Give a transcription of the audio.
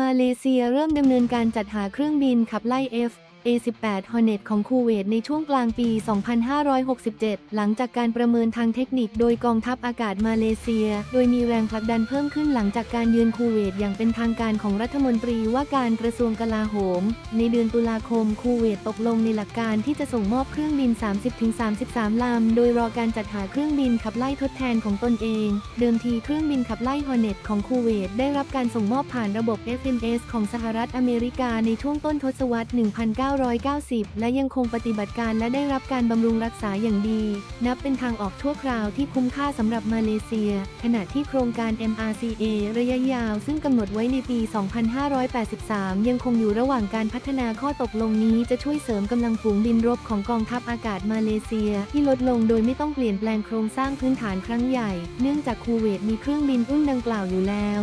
มาเลเซียเริ่มดำเนินการจัดหาเครื่องบินขับไล่ F A18 Hornet ของคูเวตในช่วงกลางปี 2567 หลังจากการประเมินทางเทคนิคโดยกองทัพอากาศมาเลเซีย โดยมีแรงผลักดันเพิ่มขึ้นหลังจากการเยือนคูเวตอย่างเป็นทางการของรัฐมนตรีว่าการกระทรวงกลาโหม ในเดือนตุลาคมคูเวตตกลงในหลักการที่จะส่งมอบเครื่องบิน 30-33 ลำ โดยรอการจัดหาเครื่องบินขับไล่ทดแทนของตนเอง เดิมทีเครื่องบินขับไล่ Hornet ของคูเวตได้รับการส่งมอบผ่านระบบ FMS ของสหรัฐอเมริกาในช่วงต้นทศวรรษ 1990 1990 และยังคงปฏิบัติการและได้รับการบำรุงรักษาอย่างดี นับเป็นทางออกชั่วคราวที่คุ้มค่าสำหรับมาเลเซีย ขณะที่โครงการ MRCA ระยะยาวซึ่งกำหนดไว้ในปี 2583 ยังคงอยู่ระหว่างการพัฒนาข้อตกลงนี้จะช่วยเสริมกำลังฝูงบินรบของกองทัพอากาศมาเลเซีย ที่ลดลงโดยไม่ต้องเปลี่ยนแปลงโครงสร้างพื้นฐานครั้งใหญ่ เนื่องจากคูเวตมีเครื่องบินรุ่นดังกล่าวอยู่แล้ว